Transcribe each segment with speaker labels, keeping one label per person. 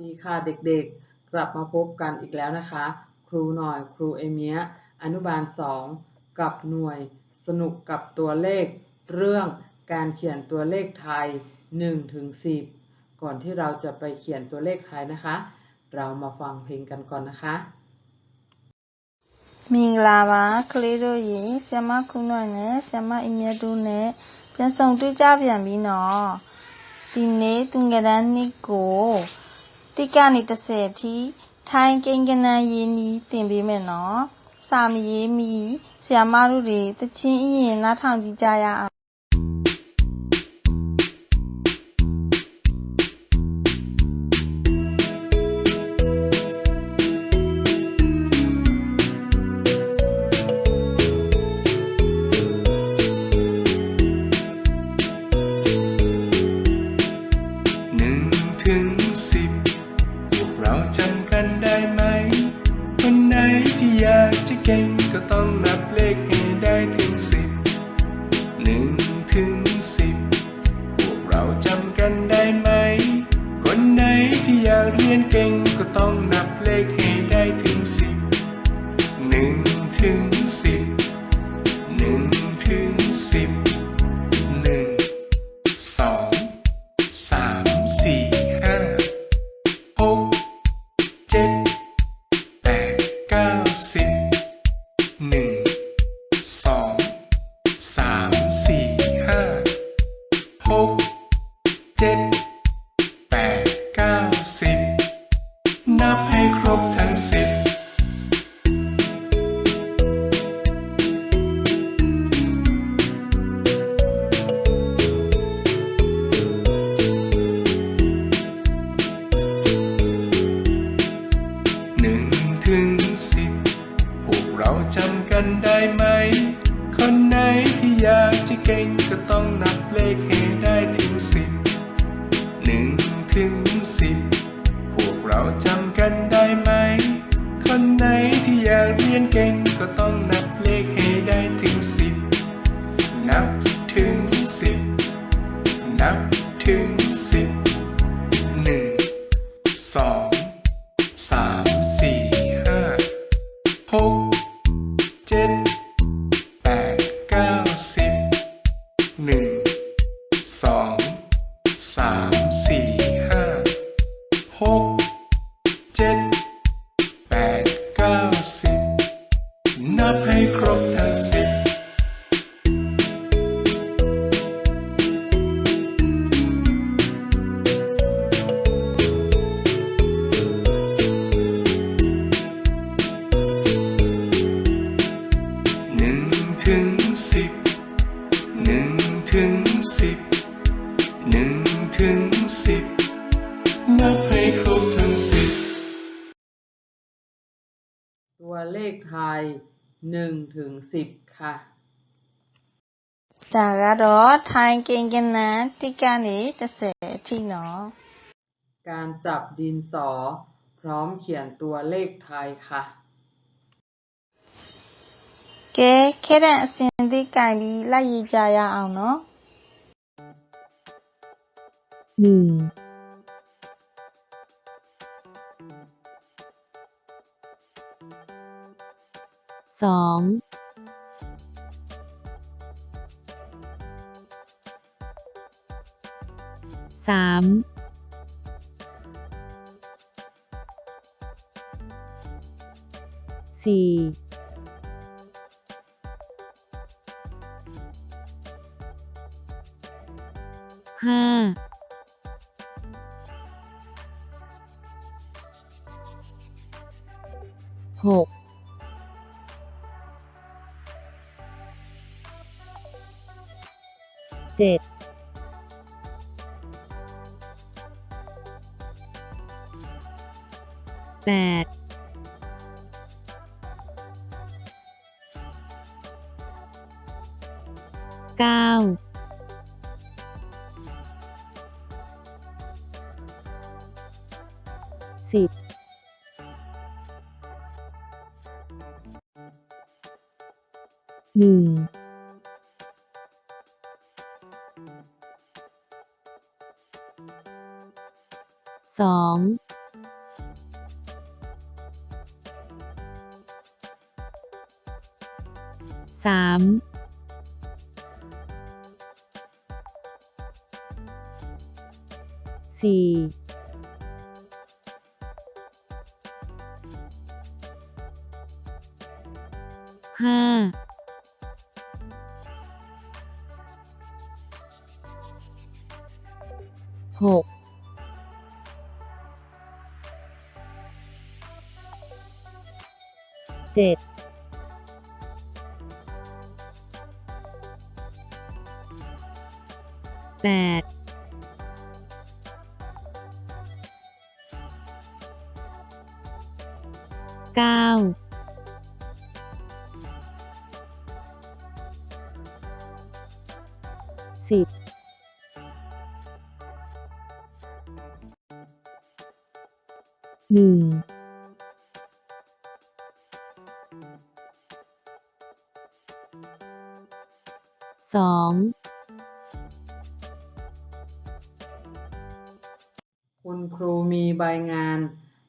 Speaker 1: ดีค่ะเด็กๆ กลับมาพบกันอีกแล้วนะคะ ครูหน่อยครูเอเมียอนุบาล 2 กับหน่วยสนุกกับตัวเลข เรื่องการเขียนตัวเลขไทย1ถึง10 ก่อนที่เราจะไปเขียนตัวเลขไทยนะคะ เรามาฟังเพลงกันก่อนนะคะ
Speaker 2: မင်္ဂလာပါကလေးတို့ရေဆ iam မခုနွန့်နဲ့ဆ iam မအမြတ်တို့နဲ့ပြန်ဆောင်တွေ့ကြပြန်ပြီနော်ဒီနေ့သူငယ်တန်းနှစ်ကို တိကနေ30အထိထိုင်းကိန်းကနန်းရင်းနီးသင်ပေးမယ်နော် စာမရေးမီဆ iam မတို့တွေတချင်းအရင်နားထောင်ကြည့်ကြရအောင်
Speaker 3: ถึงสิบหนึ่งถึงสิบหนึ่งสองสามสี่ห้าหกเจ็ดแปดเก้าสิบหนึ่งสองสามสี่ห้าหกเจ็ดแปดเก้าสิบนับให้ครบ ได้ไหม คนไหนที่อยากจะเก่งก็ต้องนับเลขให้ได้ถึงสิบหนึ่งถึงสิบพวกเราจำกันได้ไหม คนไหนที่อยากเรียนเก่งก็ต้องนับเลขให้ได้ถึงสิบนับถึงสิบนับ หนึ่ง ตัวเลขไทยหนึ่งถึงสิบค่ะ
Speaker 2: 자가로 타이겐겐나 띠까니 뜻을 티노
Speaker 1: การจับดินสอ พร้อมเขียนตัวเลขไทยค่ะ
Speaker 2: เกแค่แบบสิ่งที่การนี้ไล่ยจ신디까เอาเนาะ
Speaker 4: หนึ่ง สองสา มสี่ห้าหกเจ็ดแปดเก้าสิบหนึ่ง 2สามสี่ห้าหก จ็ดแปดเก้าสิบหนึ่ง 2.
Speaker 1: คุณครูมีใบงาน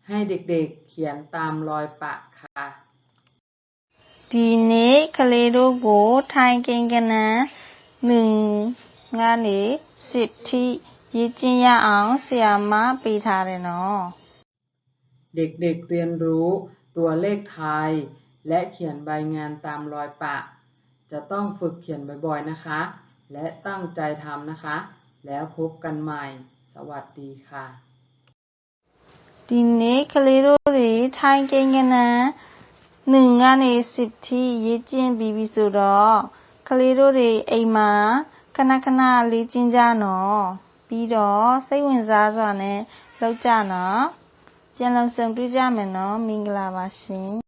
Speaker 1: ให้เด็กๆเขียนตามรอยปะค่ะ
Speaker 2: ดีนี้คาเลโดโบไทยเก่งกันนะหนึ่งงานนี้สิบที่ยิจิยาอังเสียมาปีทาเลยเนาะ
Speaker 1: เด็กๆเรียนรู้ตัวเลขไทย และเขียนใบงานตามรอยปะ จะต้องฝึกเขียนบ่อยๆนะคะ และตั้งใจทำนะคะ แล้วพบกันใหม่ สวัสดีค่ะ
Speaker 2: ဒီနေ့ကလေးတို့တွေထိုင်ကိန်းကနန်း1ကနေ10ထိရေးကျင်းပြီးပြီဆိုတော့ကလေးတို့တွေအိမ်မှာခဏခဏလေ့ကျင့်ကြနော်ပြီးတော့စိတ်ဝင်စားစွာနဲ့လုပ်ကြနော်ပြန်လုံဆုံတွေ့ကြမယ်နော်မင်္ဂလာပါရှင်